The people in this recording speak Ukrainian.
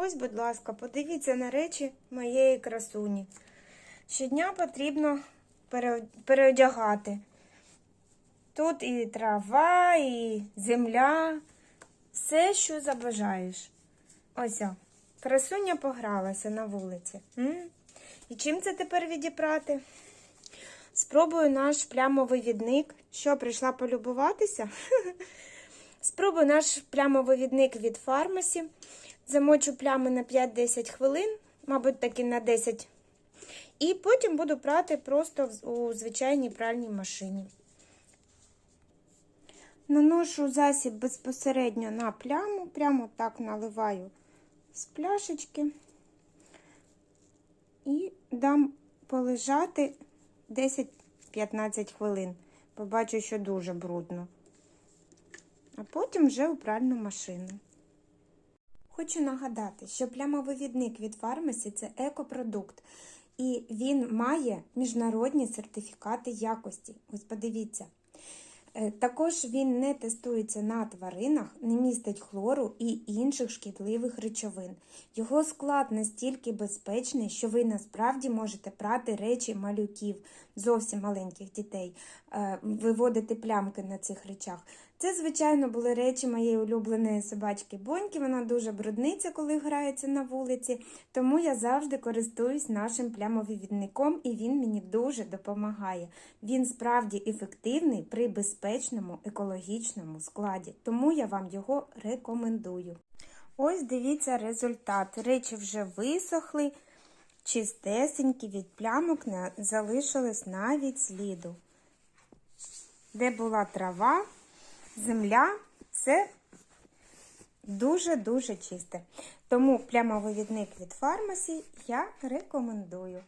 Ось, будь ласка, подивіться на речі моєї красуні. Щодня потрібно переодягати. Тут і трава, і земля, все, що забажаєш. Ось, красуня погралася на вулиці. І чим це тепер відіпрати? Спробую наш плямовий відник. Що, прийшла полюбуватися? Спробую наш плямовий від фармасі. Замочу плями на 5-10 хвилин, мабуть, таки на 10. І потім буду прати просто у звичайній пральній машині. Наношу засіб безпосередньо на пляму, прямо так наливаю з пляшечки і дам полежати 10-15 хвилин. Побачу, що дуже брудно. А потім вже у пральну машину. Хочу нагадати, що плямовивідник від фармасі це екопродукт, і він має міжнародні сертифікати якості. Ось подивіться. Е, Також він не тестується на тваринах, не містить хлору і інших шкідливих речовин. Його склад настільки безпечний, що ви насправді можете прати речі малюків, зовсім маленьких дітей, е, виводити плямки на цих речах. Це, звичайно, були речі моєї улюбленої собачки Боньки. Вона дуже брудниця, коли грається на вулиці, тому я завжди користуюсь нашим плямовивідником, і він мені дуже допомагає. Він справді ефективний при безпечному екологічному складі, тому я вам його рекомендую. Ось дивіться результат. Речі вже висохли, чистесенькі від плямок не залишилось навіть сліду. Де була трава, земля, це дуже-дуже чисте. Тому прямовивідник від фармасі я рекомендую.